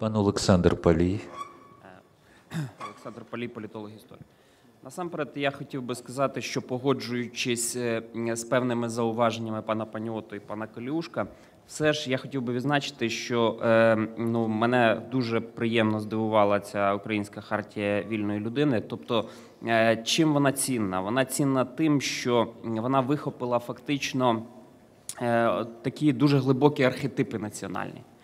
Пан Олександр Палій. Олександр Палій, політолог історик. Насамперед, я хотів би сказати, що погоджуючись е, з певними зауваженнями пана Паніоту і пана Коліушка, все ж я хотів би відзначити, що е, ну, мене дуже приємно здивувала ця українська хартія вільної людини. Тобто, е, чим вона цінна? Вона цінна тим, що вона вихопила фактично е, такі дуже глибокі архетипи національні е,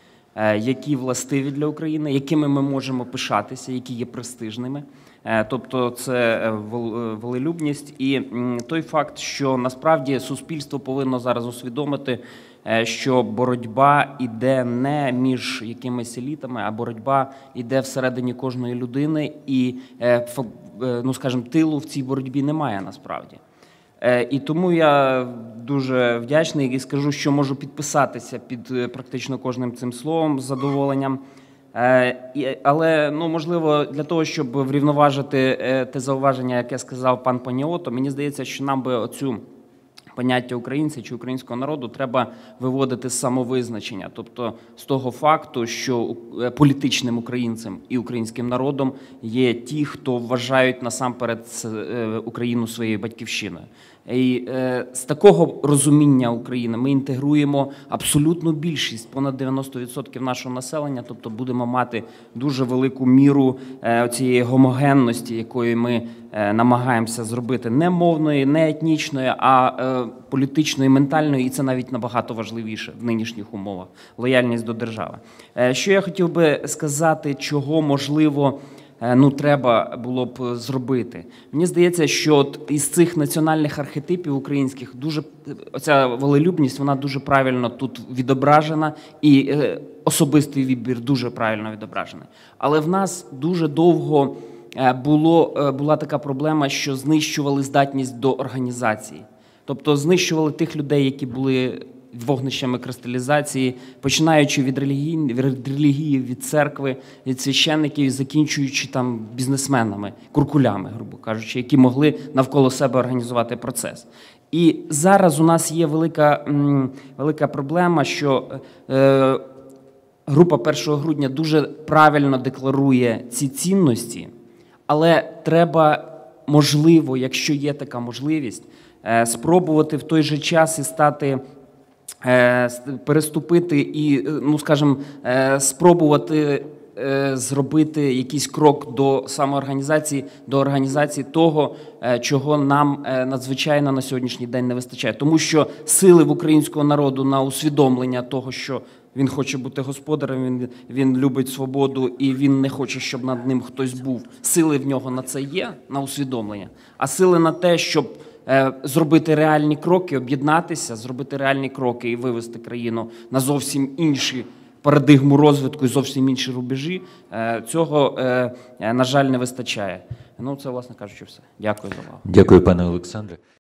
які властиві для України, якими ми можемо пишатися, які є престижними. Е, Тобто, це е, вол- е, волелюбність і той факт, що насправді суспільство повинно зараз усвідомити, е, що боротьба іде не між якимись елітами, а боротьба іде всередині кожної людини, і е, е, ну скажімо, тилу в цій боротьбі немає насправді. Е, І тому я дуже вдячний і скажу, що можу підписатися під е, практично кожним цим словом з задоволенням. Е, Але ну можливо для того, щоб врівноважити те зауваження, яке сказав пан Паніото, мені здається, що нам би оцю поняття українця чи українського народу треба виводити з самовизначення, тобто з того факту, що е, політичним українцем і українським народом є ті, хто вважають насамперед е, Україну своєю батьківщиною. І е, з такого розуміння України ми інтегруємо абсолютну більшість, понад 90% нашого населення, тобто будемо мати дуже велику міру цієї гомогенності, якої ми намагаємося зробити не мовної, не етнічної, а е, політичної, ментальної, і це навіть набагато важливіше в нинішніх умовах лояльність до держави. Е, Що я хотів би сказати, чого можливо. е, Ну, треба було б зробити. Мені здається, що от із цих національних архетипів українських дуже оця волелюбність, вона дуже правильно тут відображена, і е, особистий вибір дуже правильно відображений. Але в нас дуже довго е, було, е, була така проблема, що знищували здатність до організації. Тобто знищували тих людей, які були вогнищами кристалізації, починаючи від релігії, від релігії, від церкви, від священників, закінчуючи там бізнесменами, куркулями, грубо кажучи, які могли навколо себе організувати процес. І зараз у нас є велика, велика проблема, що е, група 1 грудня дуже правильно декларує ці цінності, але треба, можливо, якщо є така можливість, е, спробувати в той же час і стати. е, Переступити і, е, ну скажімо, спробувати зробити якийсь крок до самоорганізації, до організації того, е, чого нам е, надзвичайно на сьогоднішній день не вистачає. Тому що сили в українського народу на усвідомлення того, що він хоче бути господарем, він, він любить свободу і він не хоче, щоб над ним хтось був. Сили в нього на це є, на усвідомлення, а сили на те, щоб е, зробити реальні кроки, об'єднатися, зробити реальні кроки і вивести країну на зовсім інші парадигму розвитку і зовсім інші рубежі. е, Цього, е, на жаль, не вистачає. Ну, це, власне кажучи, все. Дякую за увагу. Дякую, пане Олександре.